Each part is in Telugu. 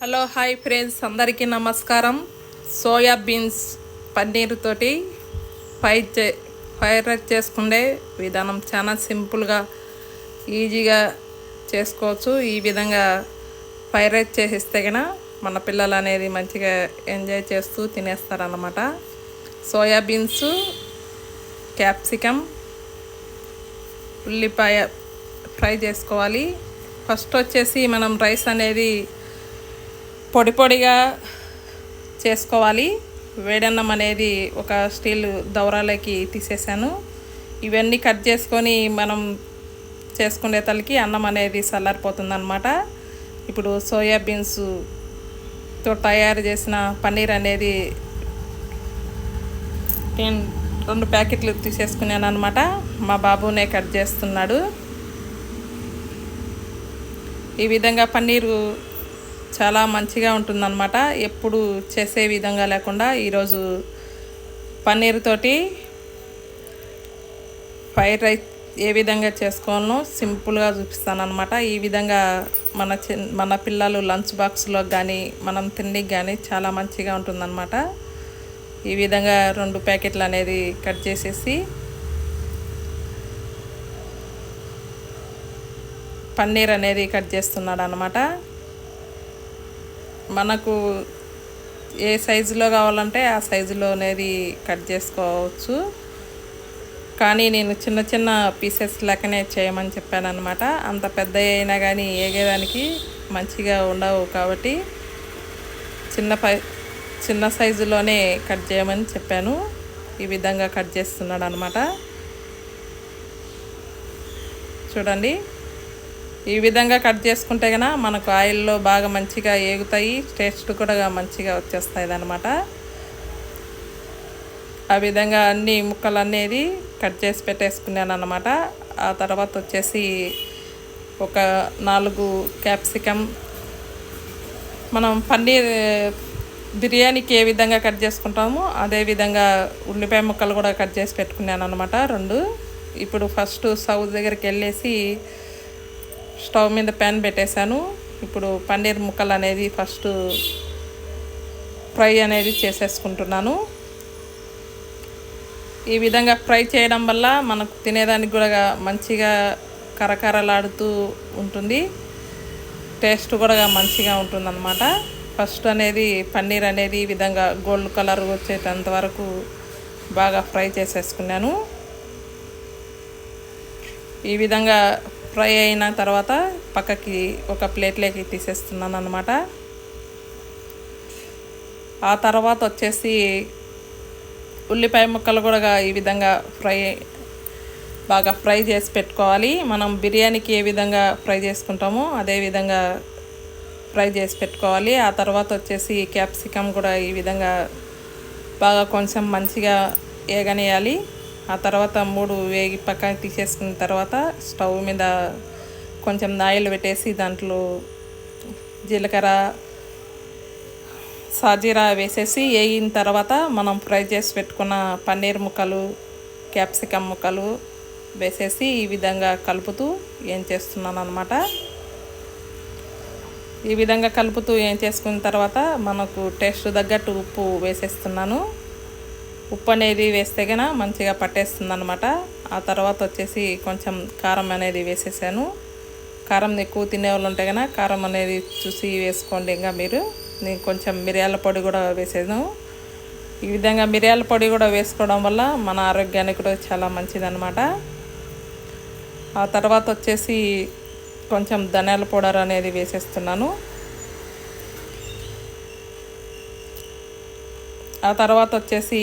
హలో హాయ్ ఫ్రెండ్స్ అందరికీ నమస్కారం. సోయా బీన్స్ పన్నీరుతోటి ఫ్రై చే ఫ్రైడ్ రైస్ చేసుకునే విధానం చాలా సింపుల్గా ఈజీగా చేసుకోవచ్చు. ఈ విధంగా ఫ్రైడ్ రైస్ చేసిస్తే కనుక మన పిల్లలు అనేది మంచిగా ఎంజాయ్ చేస్తూ తినేస్తారన్నమాట. సోయా బీన్స్ క్యాప్సికమ్ ఉల్లిపాయ ఫ్రై చేసుకోవాలి. ఫస్ట్ వచ్చేసి మనం రైస్ అనేది పొడి పొడిగా చేసుకోవాలి. వేడన్నం అనేది ఒక స్టీల్ దౌరాలకి తీసేసాను. ఇవన్నీ కట్ చేసుకొని మనం చేసుకునే తలకి అన్నం అనేది చల్లారిపోతుందనమాట ఇప్పుడు సోయా బీన్స్తో తయారు చేసిన పన్నీర్ అనేది నేను రెండు ప్యాకెట్లు తీసేసుకున్నాను అనమాట మా బాబునే కట్ చేస్తున్నాడు. ఈ విధంగా పన్నీరు చాలా మంచిగా ఉంటుందన్నమాట. ఎప్పుడు చేసే విధంగా లేకుండా ఈరోజు పన్నీర్ తోటి ఫ్రైడ్ రైస్ ఏ విధంగా చేసుకోవాలనో సింపుల్గా చూపిస్తాను అనమాట ఈ విధంగా మన చి మన పిల్లలు లంచ్ బాక్స్లో కానీ మనం తిండికి కానీ చాలా మంచిగా ఉంటుందన్నమాట. ఈ విధంగా రెండు ప్యాకెట్లు అనేది కట్ చేసేసి పన్నీర్ అనేది కట్ చేస్తున్నాడు అనమాట మనకు ఏ సైజులో కావాలంటే ఆ సైజులో అనేది కట్ చేసుకోవచ్చు. కానీ నేను చిన్న చిన్న పీసెస్ లెక్కనే చేయమని చెప్పాను అనమాట అంత పెద్ద అయినా కానీ ఏగేదానికి మంచిగా ఉండవు కాబట్టి చిన్న పై చిన్న సైజులోనే కట్ చేయమని చెప్పాను. ఈ విధంగా కట్ చేస్తున్నాడు అనమాట చూడండి. ఈ విధంగా కట్ చేసుకుంటే కనుక మనకు ఆయిల్లో బాగా మంచిగా ఏగుతాయి టేస్ట్ కూడా మంచిగా వచ్చేస్తాయి అనమాట ఆ విధంగా అన్ని ముక్కలు అనేది కట్ చేసి పెట్టేసుకున్నాను అనమాట ఆ తర్వాత వచ్చేసి ఒక నాలుగు క్యాప్సికమ్ మనం పన్నీర్ బిర్యానీకి ఏ విధంగా కట్ చేసుకుంటామో అదే విధంగా ఉల్లిపాయ ముక్కలు కూడా కట్ చేసి పెట్టుకున్నాను అనమాట రెండు. ఇప్పుడు ఫస్ట్ సౌత్ దగ్గరికి వెళ్ళేసి స్టవ్ మీద ప్యాన్ పెట్టేశాను. ఇప్పుడు పన్నీర్ ముక్కలు అనేది ఫస్ట్ ఫ్రై అనేది చేసేసుకుంటున్నాను. ఈ విధంగా ఫ్రై చేయడం వల్ల మనకు తినేదానికి కూడా మంచిగా కరకరలాడుతూ ఉంటుంది. టేస్ట్ కూడా మంచిగా ఉంటుందన్నమాట. ఫస్ట్ అనేది పన్నీర్ అనేది ఈ విధంగా గోల్డ్ కలర్ వచ్చేటంత వరకు బాగా ఫ్రై చేసేసుకున్నాను. ఈ విధంగా ఫ్రై అయిన తర్వాత పక్కకి ఒక ప్లేట్లోకి తీసేస్తున్నాను అనమాట ఆ తర్వాత వచ్చేసి ఉల్లిపాయ ముక్కలు కూడా ఈ విధంగా ఫ్రై బాగా ఫ్రై చేసి పెట్టుకోవాలి. మనం బిర్యానీకి ఏ విధంగా ఫ్రై చేసుకుంటామో అదే విధంగా ఫ్రై చేసి పెట్టుకోవాలి. ఆ తర్వాత వచ్చేసి క్యాప్సికమ్ కూడా ఈ విధంగా బాగా కొంచెం మంచిగా ఏగనేయాలి. ఆ తర్వాత మూడు వేగి పక్కన తీసేసుకున్న తర్వాత స్టవ్ మీద కొంచెం ఆయిల్ పెట్టేసి దాంట్లో జీలకర్ర సాజీరా వేసేసి వేగిన తర్వాత మనం ఫ్రై చేసి పెట్టుకున్న పన్నీర్ ముక్కలు క్యాప్సికమ్ ముక్కలు వేసేసి ఈ విధంగా కలుపుతూ ఏం చేస్తున్నాను అనమాట ఈ విధంగా కలుపుతూ ఏం చేసుకున్న తర్వాత మనకు టేస్ట్ తగ్గట్టు ఉప్పు వేసేస్తున్నాను. ఉప్పు అనేది వేస్తే కన మంచిగా పట్టేస్తుంది అనమాట ఆ తర్వాత వచ్చేసి కొంచెం కారం అనేది వేసేసాను. కారం ఎక్కువ తినే వాళ్ళు ఉంటే కారం అనేది చూసి వేసుకోండి ఇంకా మీరు. నేను కొంచెం మిరియాల పొడి కూడా వేసాను ఈ విధంగా మిరియాల పొడి కూడా వేసుకోవడం వల్ల మన ఆరోగ్యానికి కూడా చాలా మంచిదన్నమాట. ఆ తర్వాత వచ్చేసి కొంచెం ధనియాల పౌడర్ అనేది వేసేస్తున్నాను. ఆ తర్వాత వచ్చేసి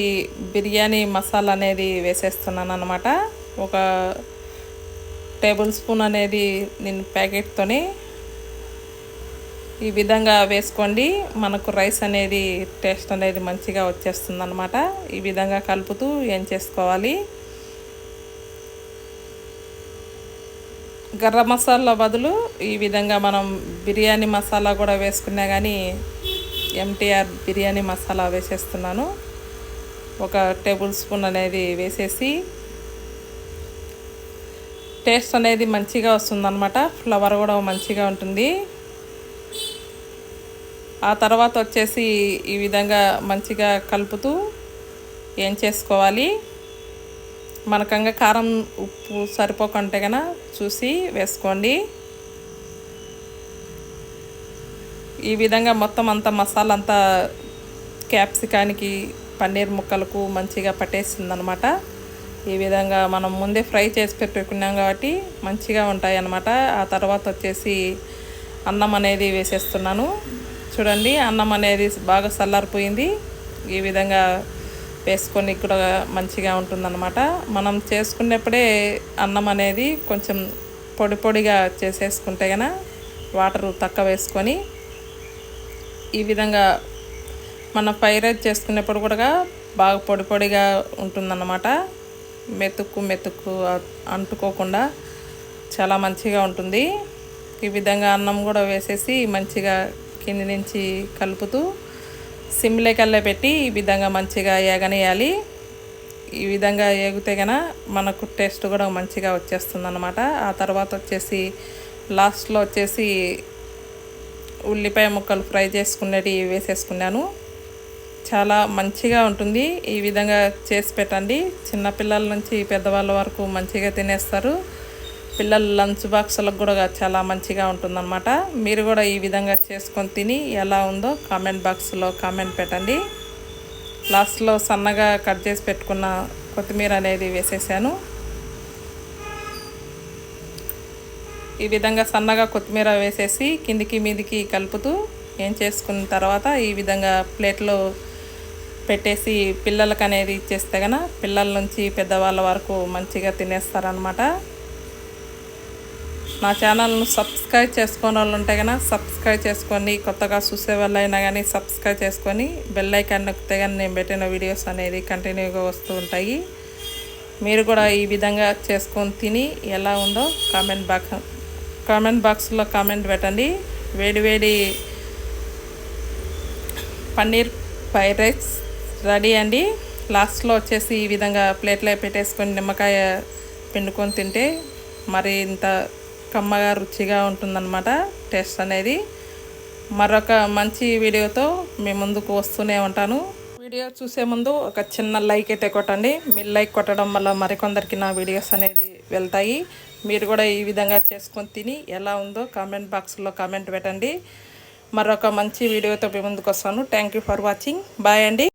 బిర్యానీ మసాలా అనేది వేసేస్తున్నాను అనమాట ఒక టేబుల్ స్పూన్ అనేది నేను ప్యాకెట్తోని ఈ విధంగా వేసుకోండి. మనకు రైస్ అనేది టేస్ట్ అనేది మంచిగా వచ్చేస్తుంది అనమాట ఈ విధంగా కలుపుతూ ఏం చేసుకోవాలి? గర్ర మసాలా బదులు ఈ విధంగా మనం బిర్యానీ మసాలా కూడా వేసుకున్నా కానీ ఎంటీఆర్ బిర్యానీ మసాలా వేసేస్తున్నాను. ఒక టేబుల్ స్పూన్ అనేది వేసేసి టేస్ట్ అనేది మంచిగా వస్తుందన్నమాట. ఫ్లవర్ కూడా మంచిగా ఉంటుంది. ఆ తర్వాత వచ్చేసి ఈ విధంగా మంచిగా కలుపుతూ ఏం చేసుకోవాలి? మనకంగా కారం ఉప్పు సరిపోకుంటే కన చూసి వేసుకోండి. ఈ విధంగా మొత్తం అంతా మసాలా అంతా క్యాప్సికానికి పన్నీర్ ముక్కలకు మంచిగా పట్టేస్తుంది అనమాట ఈ విధంగా మనం ముందే ఫ్రై చేసి పెట్టుకున్నాం కాబట్టి మంచిగా ఉంటాయి అన్నమాట ఆ తర్వాత వచ్చేసి అన్నం అనేది వేసేస్తున్నాను. చూడండి అన్నం అనేది బాగా చల్లారిపోయింది ఈ విధంగా వేసుకొని కూడా మంచిగా ఉంటుందన్నమాట. మనం చేసుకునేప్పుడే అన్నం అనేది కొంచెం పొడి పొడిగా చేసేసుకుంటే కనుక వాటర్ తక్కువ వేసుకొని ఈ విధంగా మన ఫ్రైడ్ రైస్ చేసుకునేప్పుడు కూడా బాగా పొడి పొడిగా ఉంటుందన్నమాట. మెతుక్కు మెతుక్కు అంటుకోకుండా చాలా మంచిగా ఉంటుంది. ఈ విధంగా అన్నం కూడా వేసేసి మంచిగా కింది నుంచి కలుపుతూ సిమ్లేకల్లా పెట్టి ఈ విధంగా మంచిగా ఏగనేయాలి. ఈ విధంగా ఏగితే గన మనకు టేస్ట్ కూడా మంచిగా వచ్చేస్తుంది అనమాట ఆ తర్వాత వచ్చేసి లాస్ట్లో వచ్చేసి ఉల్లిపాయ ముక్కలు ఫ్రై చేసుకునేవి వేసేసుకున్నాను. చాలా మంచిగా ఉంటుంది. ఈ విధంగా చేసి పెట్టండి. చిన్నపిల్లల నుంచి పెద్దవాళ్ళ వరకు మంచిగా తినేస్తారు. పిల్లల లంచ్ బాక్సులకు కూడా చాలా మంచిగా ఉంటుందన్నమాట. మీరు కూడా ఈ విధంగా చేసుకొని తిని ఎలా ఉందో కామెంట్ బాక్స్లో కామెంట్ పెట్టండి. లాస్ట్లో సన్నగా కట్ చేసి పెట్టుకున్న కొత్తిమీర అనేది వేసేసాను. ఈ విధంగా సన్నగా కొత్తిమీర వేసేసి కిందికి మీదికి కలుపుతూ ఏం చేసుకున్న తర్వాత ఈ విధంగా ప్లేట్లో పెట్టేసి పిల్లలకి అనేది ఇచ్చేస్తే కన పిల్లల నుంచి పెద్దవాళ్ళ వరకు మంచిగా తినేస్తారనమాట నా ఛానల్ను సబ్స్క్రైబ్ చేసుకునే వాళ్ళు ఉంటే కనుక సబ్స్క్రైబ్ చేసుకొని కొత్తగా చూసే వాళ్ళు అయినా కానీ సబ్స్క్రైబ్ చేసుకొని బెల్ ఐకాన్ నొక్కితే కానీ నేను పెట్టిన వీడియోస్ అనేది కంటిన్యూగా వస్తూ ఉంటాయి. మీరు కూడా ఈ విధంగా చేసుకొని తిని ఎలా ఉందో కామెంట్ బాక్స్ కామెంట్ బాక్స్లో కామెంట్ పెట్టండి. వేడి వేడి పన్నీర్ ఫ్రైడ్ రైస్ రెడీ అండి. లాస్ట్లో వచ్చేసి ఈ విధంగా ప్లేట్లో పెట్టేసుకొని నిమ్మకాయ పిండుకొని తింటే మరి ఇంత కమ్మగా రుచిగా ఉంటుందన్నమాట టేస్ట్ అనేది. మరొక మంచి వీడియోతో మీ ముందుకు వస్తూనే ఉంటాను. వీడియో చూసే ముందు ఒక చిన్న లైక్ అయితే కొట్టండి. మీ లైక్ కొట్టడం వల్ల మరికొందరికి నా వీడియోస్ అనేది వెళ్తాయి. మీరు కూడా ఈ విధంగా చేసుకొని తిని ఎలా ఉందో కామెంట్ బాక్స్లో కామెంట్ పెట్టండి. మరొక మంచి వీడియోతో మీ ముందుకు వస్తాను. థ్యాంక్ ఫర్ వాచింగ్ బాయ్ అండి.